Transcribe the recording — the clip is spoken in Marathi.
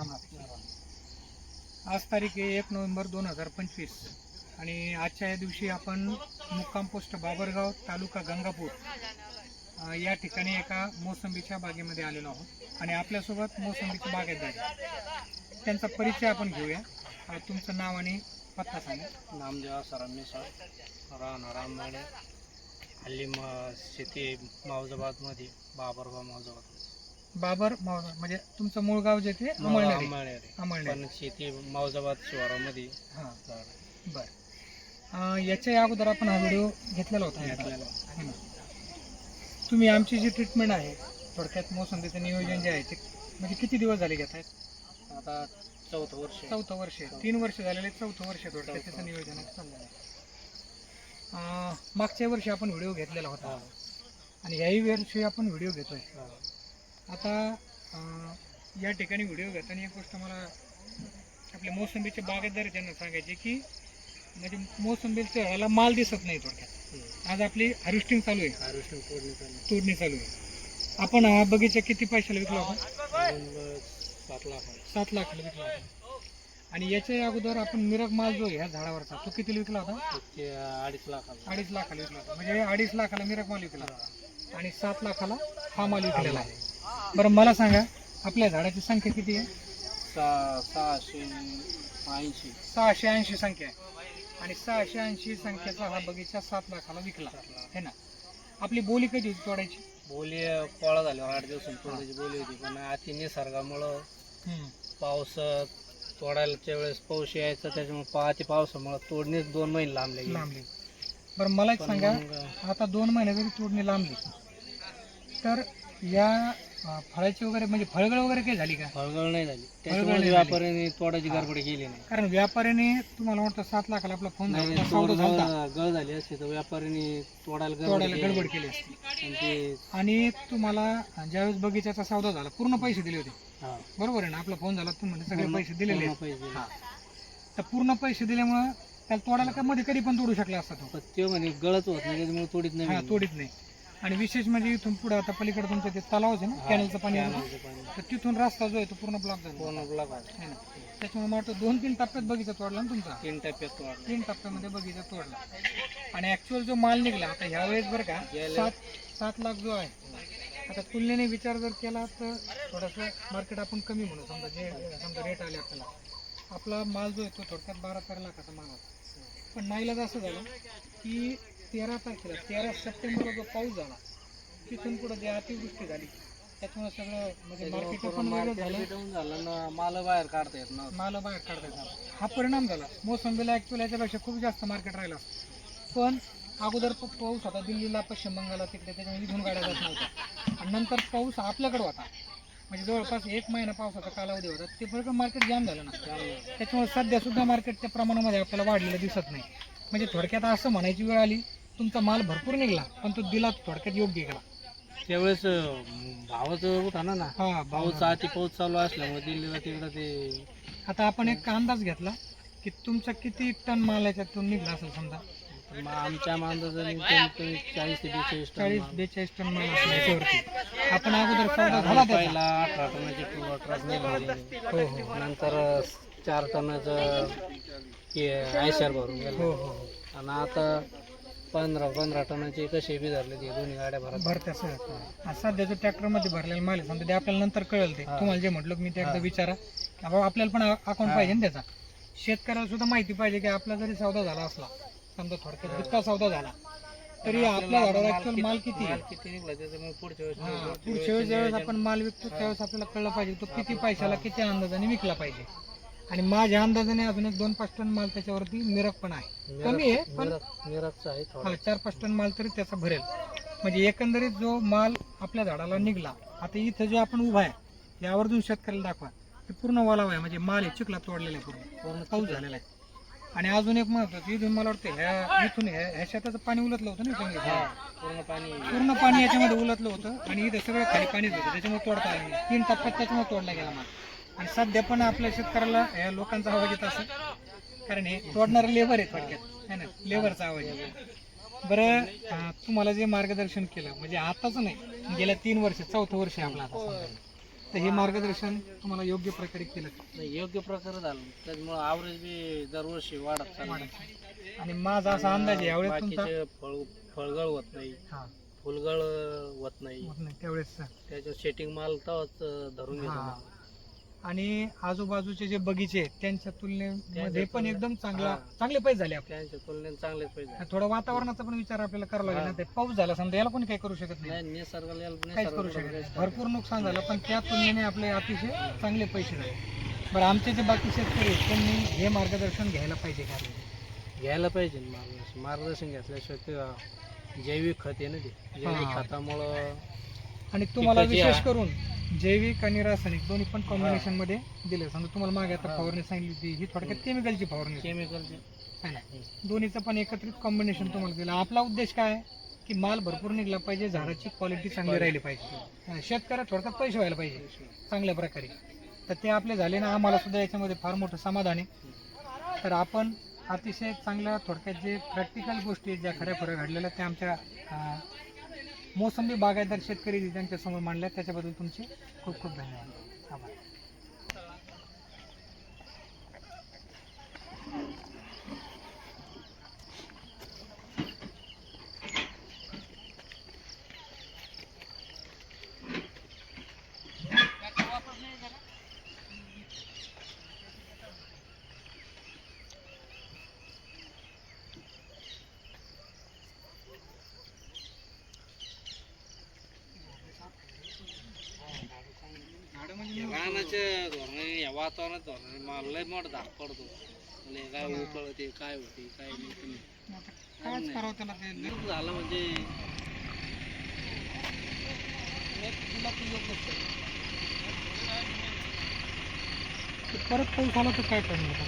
रामनाथ आज तारीख आहे एक नोव्हेंबर दोन हजार पंचवीस. आणि आजच्या या दिवशी आपण मुक्काम पोस्ट बाबरगाव तालुका गंगापूर या ठिकाणी एका मोसंबीच्या बागेमध्ये आलेलो आहोत. आणि आपल्यासोबत मोसंबीचे बागेत त्यांचा परिचय आपण घेऊया. तुमचं नाव आणि पत्ता सांगा. नामदेवा सरांनुसार राहणार रामवाडे. हल्ली म शेती मौजाबादमध्ये बाबरगाव मौजाबाद बाबर माव- म्हणजे तुमचं मूळ गाव जे ते अमळनेर. अमळनेर. पण शेती मौजाबाद शिवारामध्ये हां. बरं. याच्या अगोदर आपण हा व्हिडिओ घेतलेला होता. घेतलेला. है ना? तुम्ही आमची जी ट्रीटमेंट आहे थोडक्यात मोसंबीचं नियोजन जे आहे ते म्हणजे किती दिवस झाले घेत आहेत? आता चौथं वर्ष. चौथं वर्ष. आहे. तीन वर्ष झालेले चौथं वर्ष थोडक्यात त्याचं नियोजन आहे चाललेलं आहे. अ, मागच्या वर्षी आपण व्हिडिओ घेतलेला होता. हा, आणि याही वर्षी आपण व्हिडिओ घेतोय. हा. आता या ठिकाणी व्हिडिओ घेताना एक गोष्ट मला आपले मोसंबीचे बागेदार आहे त्यांना सांगायचे की म्हणजे मोसंबीच्या ह्याला माल दिसत नाही थोडक्यात. आज आपली हार्वेस्टिंग चालू आहे. हार्वेस्टिंग तोडणी चालू. तोडणी चालू आहे. आपण हा बगीचा किती पैशाला विकला दोन ब- सात लाख आहे. सात लाखाला विकला होता आणि याच्या अगोदर आपण मिरग माल जो आहे ह्या झाडावरचा तो किती विकला होता? अडीच लाख आहे. अडीच लाखाला विकला होता. म्हणजे अडीच लाखाला मिरग माल विकला होता. आणि सात लाखाला हा माल विकलेला आहे. बरं मला सांगा आपल्या झाडाची संख्या किती आहे? सहा सहाशे ऐंशी. सहाशे ऐंशी संख्या आहे. आणि सहाशे ऐंशी संख्येचा हा बगीचा सात लाखाला विकला है ना? आपली बोली कधी होती तोडायची? बोली पोळा झाल्यावर आठ दिवसांनी तोडायची बोली होती पण अति निसर्गामुळं पाऊस तोडायच्या वेळेस पाऊस यायचा त्याच्यामुळे पाहते पावसामुळे तोडणीच दोन महिने लांबले. लांबली. बरं मला एक सांगा आता दोन महिने जरी तोडणी लांबली तर या फळाची वगैरे म्हणजे फळगळ वगैरे काही झाली का? फळगळ नाही झाली. नाही त्याच्यामुळे झाली. व्यापाऱ्यांनी तोडायची गडबड केली नाही. कारण व्यापाऱ्याने तुम्हाला वाटतं सात लाखाला आपला फोन नाही, झाला नाही, होता, सौदा तोड झाला गळ गळ झाली असती तर व्यापाऱ्यांनी तोडायला गडबड तोडायला केली. गडबड केली असती. आणि ते आणि तुम्हाला ज्यावेळेस बगीचाचा सौदा झाला पूर्ण पैसे दिले होते. हा, बरोबर आहे ना? आपला फोन झाला तुम्ही म्हणजे सगळे पैसे दिलेले आहेत. पैसे हा. तर पूर्ण पैसे दिल्यामुळं त्याला तोडायला का मध्ये कधी पण तोडू शकला असता तो? पण ते म्हणे गळत होत नाही त्याच्यामुळे तोडीत नाही हा. तोडीत नाही. आणि विशेष म्हणजे इथून पुढे आता पलीकडे तुमचं ते तलाव आहे ना? कॅनलचं पाणी पाणी. तर तिथून रस्ता जो आहे तो पूर्ण ब्लॉक झाला. पूर्ण ब्लॉक आहे. ना? त्याच्यामुळे मला वाटतं दोन तीन टप्प्यात बगीचा तोडला ना तुमचा? तीन टप्प्यात तोडला. तीन टप्प्यामध्ये बगीचा तोडला. आणि ऍक्च्युअल जो माल निघला आता ह्या वेळेस बरं का सात सात लाख जो आहे आता तुलनेने विचार जर केला तर थोडंसं मार्केट आपण कमी म्हणू. समजा जे समजा रेट आले आपल्याला. आपला माल जो आहे तो थोडक्यात बारा तेरा लाखाचा माल होता. पण नाईलाज असं झालं की तेरा तारखेला तेरा सप्टेंबरला जो पाऊस झाला तिथून पुढे जे अतिवृष्टी झाली त्याच्यामुळे सगळं म्हणजे मार्केट पण वेगळं झालं. मार्केट झालं ना माल बाहेर काढता येत ना माल बाहेर काढता येतात हा परिणाम झाला. मोसंबीला ॲक्च्युअली याच्यापेक्षा खूप जास्त मार्केट राहिलं. पण अगोदर पाऊस होता दिल्लीला पश्चिम बंगालला तिकडे त्याच्यामुळे इथून गाड्या जात नव्हत्या. आणि नंतर पाऊस आपल्याकडे होता. म्हणजे जवळपास एक महिना पावसाचा कालावधी होता. ते बरोबर मार्केट जाम झालं ना. त्याच्यामुळे सध्या सुद्धा मार्केटच्या प्रमाणामध्ये आपल्याला वाढलेलं दिसत नाही. म्हणजे थोडक्यात असं म्हणायची वेळ आली तुमचा माल भरपूर निघला पण तो दिला थोडक्यात योग्य गेला. त्यावेळेस अं, भावच होता ना ना. हा पाऊस आती पाऊस चालू असल्यामुळे दिल्लीला तिकडं ते आता आपण एक अंदाज घेतला की तुमचा किती टन माल याच्यातून निघला असेल समजा? म- आमच्या अंदाजाने कमीत कमी चाळीस ते बेचाळीस टन चाळीस माल. बेचाळीस टन माल असेल याच्यावरती. आपण अगोदर सौदा झाला त्याचा पहिला अठरा टनाचे टू ट्रक निघाले हो हो नंतर चार टनाचं हे आयशर भरून हो गेलं हो हो. आणि आता पंधरा पंधरा टनाचे कसे बी धरले ते दोन्ही गाड्या भरत भरत्या सर सध्याचं ट्रॅक्टरमध्ये भरलेला माल आहे समजा ते आपल्याला नंतर कळेल ते. तुम्हाला जे म्हटलं की मी ते एकदा. विचारा. की बाबा आपल्याला पण अकाउंट. पाहिजे ना त्याचा. शेतकऱ्याला सुद्धा माहिती पाहिजे की आपला जरी सौदा झाला असला समजा थोडक्यात दुसरा सौदा झाला तरी आपल्या झाडावर ऍक्च्युअल माल किती आहे? माल किती निघला त्याच्यामुळे पुढच्या वेळेस हा, पुढच्या वेळेस ज्यावेळेस आपण माल विकतो त्यावेळेस आपल्याला कळलं पाहिजे तो किती पैशाला किती अंदाजाने विकला पाहिजे. आणि माझ्या अंदाजाने अजून एक दोन पाच टन माल त्याच्यावरती मिरक पण आहे. कमी आहे पण आहे हा चार पाच टन माल तरी त्याचा भरेल. म्हणजे एकंदरीत जो माल आपल्या झाडाला निघला आता इथं जे आपण उभा आहे यावर जो शेतकऱ्याला दाखवा ते पूर्ण ओलावा आहे. म्हणजे माल आहे चिखला तोडलेला आहे पूर्ण. पूर्ण पाऊस झालेला आहे. आणि अजून एक महत्वाचं इथून मला वाटतं ह्या इथून ह्या ह्या शेताचं पाणी उलटलं होतं ना पूर्ण पाणी. पूर्ण पाणी याच्यामध्ये उलटलं होतं आणि इथं सगळं खाली पाणीच होतं. त्याच्यामुळे तोडता आलं नाही. तीन टप्प्यात त्याच्यामुळे तोडला गेला माल. आणि सध्या पण आपल्या शेतकऱ्याला या लोकांचा आवाज येत असेल. कारण हे तोडणारे लेबर आहे थोडक्यात. है ना? लेबरचा आवाज येतो बरं अं, तुम्हाला जे मार्गदर्शन केलं म्हणजे आताच नाही गेल्या तीन वर्ष चौथं वर्ष आहे आपलं आता समजा. तर हे मार्गदर्शन तुम्हाला योग्य प्रकारे केलं नाही, योग्य प्रकारे झालं. त्याच्यामुळे आवरेज बी दरवर्षी वाढत चाललं आणि माझा असा अंदाज आहे यावेळेस तुमचा? बाकीचे फळ फळगळ होत नाही. हा. फुलगळ होत नाही. होत नाही त्यावेळेस. त्याच्यात सेटिंग माल तेव्हाच धरून घेतो हा. आणि आजूबाजूचे जे बगीचे आहेत त्यांच्या तुलनेमध्ये पण एकदम चांगला. चांगले पैसे झाले आपले. त्यांच्या तुलनेत चांगले पैसे थोडं वातावरणाचा पण विचार आपल्याला करावा लागेल. ना ते पाऊस झाला समजा याला कोणी काही करू शकत नाही. निसर्गाला याला- काहीच करू शकत नाही. भरपूर नुकसान झालं पण त्या तुलनेने आपले अतिशय चांगले पैसे झाले. बरं आमचे जे बाकी शेतकरी आहेत त्यांनी हे मार्गदर्शन घ्यायला पाहिजे का? घ्यायला पाहिजे मार्गदर्शन. मार्गदर्शन घेतल्याशिवाय जैविक खत आहे ना ते. जैविक. खतामुळं आणि तुम्हाला विशेष करून जैविक आणि रासायनिक दोन्ही पण कॉम्बिनेशनमध्ये दिले. समजा तुम्हाला मागे आता. फवारणी सांगितली होती ही थोडक्यात केमिकलची फवारणी होती. केमिकलचे है ना? दोन्हीचं पण एकत्रित कॉम्बिनेशन तुम्हाला दिलं. आपला उद्देश काय? आहे की माल भरपूर निघला पाहिजे झाडाची क्वालिटी चांगली राहिली पाहिजे. आणि शेतकऱ्यात थोडक्यात पैसे व्हायला पाहिजे चांगल्या प्रकारे. तर ते आपले झाले ना आम्हाला सुद्धा याच्यामध्ये फार मोठं समाधान आहे. तर आपण अतिशय चांगल्या थोडक्यात जे प्रॅक्टिकल गोष्टी आहेत ज्या खऱ्या खऱ्या घडलेल्या त्या आमच्या अं, मोसंबी बागायतदार शेतकरी ज्यांच्यासमोर मांडल्या त्याच्याबद्दल तुमचे खूप खूप धन्यवाद. आभार. या वातावरणात धोरणाने मला लय मोठा धाक पडतो लय काय उकळते काय होते काय नाही ते नाही. कायच करावं त्याला ते निर्णय झालं म्हणजे परत पैसा आला तर काय करणार.